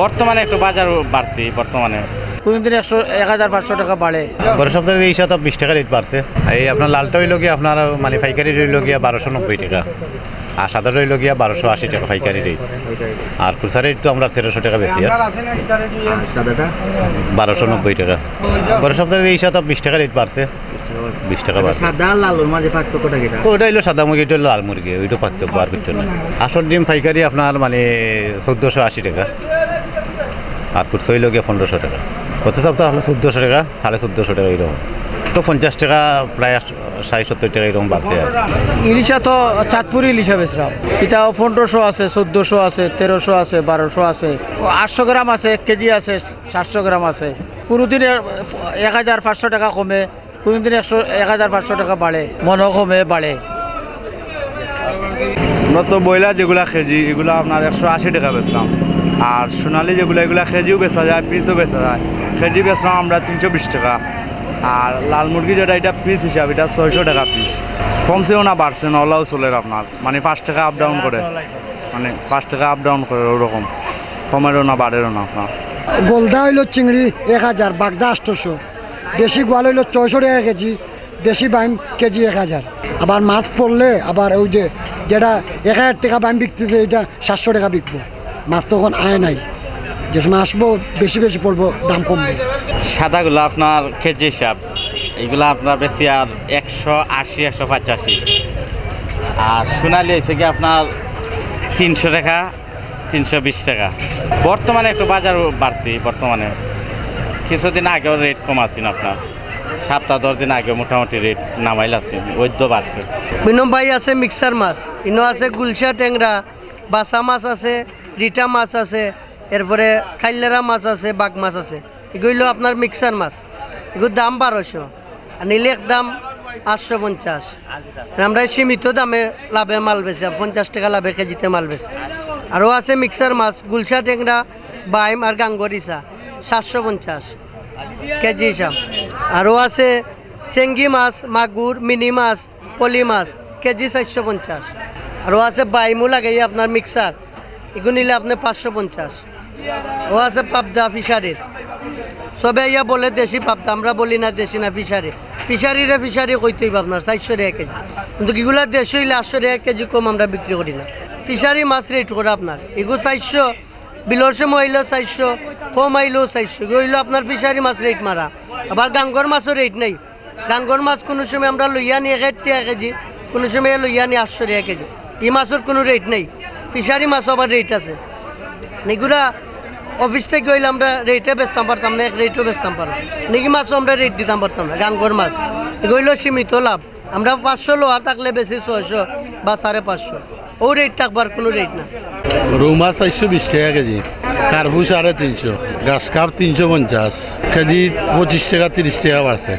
বর্তমানে একটু বাজার বাড়তি বর্তমানে। কোনদিন একশো এক হাজার পাঁচশো টাকা বাড়ে? গত সপ্তাহে এই সাথে বিশ টাকা রেট বাড়ছে। এই আপনার লালটা হইল গিয়া আপনার মানে পাইকারি রইল গিয়া বারোশো নব্বই টাকা। আর সাদা রইল গিয়া বারোশো আশি টাকা পাইকারি রেট আর খুচরা রেট তো আমরা তেরোশো টাকা বেশি বারোশো নব্বই টাকা। গত সপ্তাহে এই সাথে বিশ টাকা রেট বাড়ছে। বিশ টাকা বাড়ছে। সাদা লালুর মাঝে পার্থক্যটা তো সাদা মুরগি এটা লাল মুরগি ওইটা পার্থক্য আর কিছু না আসল ডিম পাইকারি আপনার মানে চোদ্দোশো আশি টাকা। আর খুচরা হইল গিয়া পনেরোশো টাকা। গত সপ্তাহ হলো চোদ্দোশো টাকা সাড়ে চোদ্দোশো টাকা এরকম তো পঞ্চাশ টাকা প্রায় ষাট সত্তর টাকা এরকম বাড়ছে আর ইলিশা তো চাঁদপুরি ইলিশা বেচলাম এটাও পনেরোশো আছে চোদ্দোশো আছে তেরোশো আছে বারোশো আছে। আটশো গ্রাম আছে এক কেজি আছে সাতশো গ্রাম আছে। কোনোদিন এক হাজার পাঁচশো টাকা কমে কোনোদিন একশো এক হাজার পাঁচশো টাকা বাড়ে মনও কমে বাড়ে আমরা তো ব্রয়লার যেগুলা কেজি এগুলো আপনার একশো আশি টাকা বেচলাম। আর সোনালি যেগুলো, এগুলো কেজিও বেচা যায়, পিসও বেচা যায়। কেজি বেচলাম আমরা তিনশো বিশ টাকা। আর লাল মুরগি যেটা, এটা পিস হিসাব, এটা ছয়শো টাকা পিস কমছেও না বাড়ছে না ওলাও চলে আপনার। মানে পাঁচ টাকা আপ ডাউন করে। মানে পাঁচ টাকা আপ ডাউন করে ওরকম। কমেরও না, বাড়েরও না আপনার। গোলদা হইল চিংড়ি এক হাজার, বাগদা আটশোশো দেশি গোয়াল হইল ছয়শো টাকা কেজি, দেশি বাইম কেজি এক হাজার। আবার মাছ পড়লে আবার ওই যে, যেটা এক হাজার টাকা বাইম বিকতেছে এটা সাতশো টাকা বিকবো। মাছ তখন আয় নাই। যে সময় আসব বেশি বেশি পড়ব দাম কমবে। সাদাগুলো আপনার কেজি হিসাব। এইগুলো আপনার বেশি আর একশো আশি একশো পঁচাশি। আর সোনালি হয়েছে কি আপনার তিনশো টাকা তিনশো বিশ টাকা। বর্তমানে একটু বাজার বাড়তি বর্তমানে। কিছুদিন আগেও রেট কম আছেন আপনার। সপ্তাহ দশ দিন আগে মোটামুটি রেট নামাইল আছে ওইদ্য বাড়ছে। বিনম ভাই আছে মিক্সার মাছ ইনো আছে গুলশা ট্যাংরা বাসা মাছ আছে রিটা মাছ আছে, এরপরে খাইলেরা মাছ আছে, বাঘ মাছ আছে। এগুলো আপনার মিক্সার মাছ। এগুলোর দাম বারোশো, আর নীলের দাম আটশো পঞ্চাশ। আমরা সীমিত দামে লাভে মাল বেছে পঞ্চাশ টাকা লাভে কেজিতে মাল বেছে আরও আছে মিক্সার মাছ, গুলশা টেংরা, বাইম আর গাঙ্গরিসা সাতশো পঞ্চাশ কেজি হিসাব। আরও আছে চেঙ্গি মাছ, মাগুর, মিনি মাছ, পলি মাছ, কেজি চারশো পঞ্চাশ। আরও আছে বাইমও লাগে আপনার মিক্সার। এগুলো নিলে আপনার পাঁচশো পঞ্চাশ। ও আছে পাবদা ফিশারির। সবে ইয়া বলে দেশি পাবদা, আমরা বলি না দেশি না ফিশারি। ফিশারিরে ফিশারি কইতেই আপনার, চারশো টাকা কেজি। কিন্তু এগুলা দেশি হইলে আটশো টাকা কেজি কম আমরা বিক্রি করি না। ফিশারি মাছ রেট করে আপনার। এগুলো চারশো, বিলর সময় হইলেও চারশো, কম আইলেও চারশো। এগুলো হইল আপনার ফিশারি মাছ রেট মারা। আবার গাঙ্গর মাছও রেট নেই। গাঙ্গর মাছ কোনো সময় আমরা লইয়া নিয়ে এক টাকা কেজি, কোনো সময় লইয়া নিয়ে আটশো টাকা কেজি। এই মাছের কোনো রেট নেই। ফিশারি মাছ আবার রেট আছে। এগুলা অফিস থেকে গইলে আমরা রেটে বেচতাম পারতাম না, এক রেটও বেচতাম পারো নেকি মাছও আমরা রেট দিতাম পারতাম না, গাঙ্গর মাছ। এগুলো সীমিত লাভ। আমরা পাঁচশো লোহার থাকলে বেশি ছয়শো বা সাড়ে পাঁচশো। ও রেট থাকবার কোনো রেট না। রৌ মাছ চারশো বিশ টাকা কেজি কার্পু সাড়ে তিনশো, গাছ কাপ তিনশো পঞ্চাশ, কেজি পঁচিশ টাকা তিরিশ টাকা বাড়ছে।